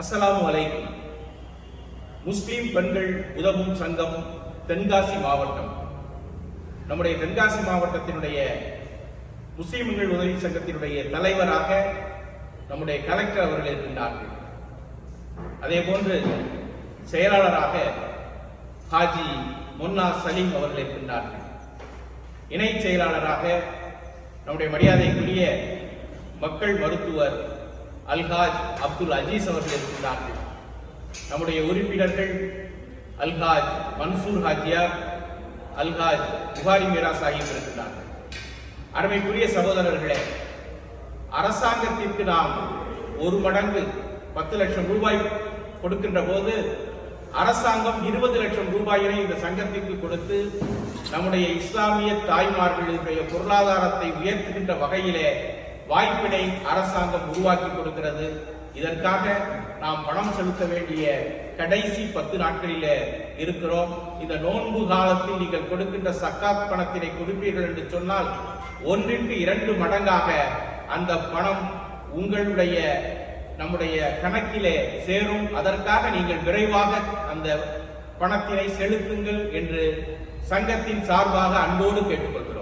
அஸ்ஸலாமு வலைக்கும் முஸ்லீம் பெண்கள் உதவும் சங்கம் தென்காசி மாவட்டம். நம்முடைய தென்காசி மாவட்டத்தினுடைய முஸ்லீம்கள் உதவி சங்கத்தினுடைய தலைவராக நம்முடைய கலெக்டர் அவர்கள் இருக்கின்றார்கள். அதே போன்று செயலாளராக ஹாஜி முன்னா சலீம் அவர்கள் இருக்கின்றார்கள். இணை செயலாளராக நம்முடைய மரியாதைக்குரிய மக்கள் மருத்துவர் அல்ஹாஜ் அப்துல் அஜீஸ் அவர்கள் இருக்கின்றார்கள் நம்முடைய உறுப்பினர்கள் அல்ஹாஜ் மன்சூர் ஹாஜியார் அல்ஹாஜ் புகாரி மீரா சாஹிப் இருக்கின்றார்கள் அருமைக்குரிய சகோதரர்களே அரசாங்கத்திற்கு நாம் ஒரு மடங்கு பத்து லட்சம் ரூபாய் கொடுக்கின்ற போது அரசாங்கம் இருபது லட்சம் ரூபாயினை இந்த சங்கத்திற்கு கொடுத்து நம்முடைய இஸ்லாமிய தாய்மார்களுடைய பொருளாதாரத்தை உயர்த்துகின்ற வகையிலே வாய்ப்பினை அரசாங்கம் உருவாக்கி கொடுக்கிறது. இதற்காக நாம் பணம் செலுத்த வேண்டிய கடைசி பத்து நாட்களிலே இருக்கிறோம். இந்த நோன்பு காலத்தில் நீங்கள் கொடுக்கின்ற சக்காத் பணத்தினை கொடுப்பீர்கள் என்று சொன்னால் ஒன்றிற்கு இரண்டு மடங்காக அந்த பணம் உங்களுடைய நம்முடைய கணக்கிலே சேரும். அதற்காக நீங்கள் விரைவாக அந்த பணத்தினை செலுத்துங்கள் என்று சங்கத்தின் சார்பாக அன்போடு கேட்டுக்கொள்கிறோம்.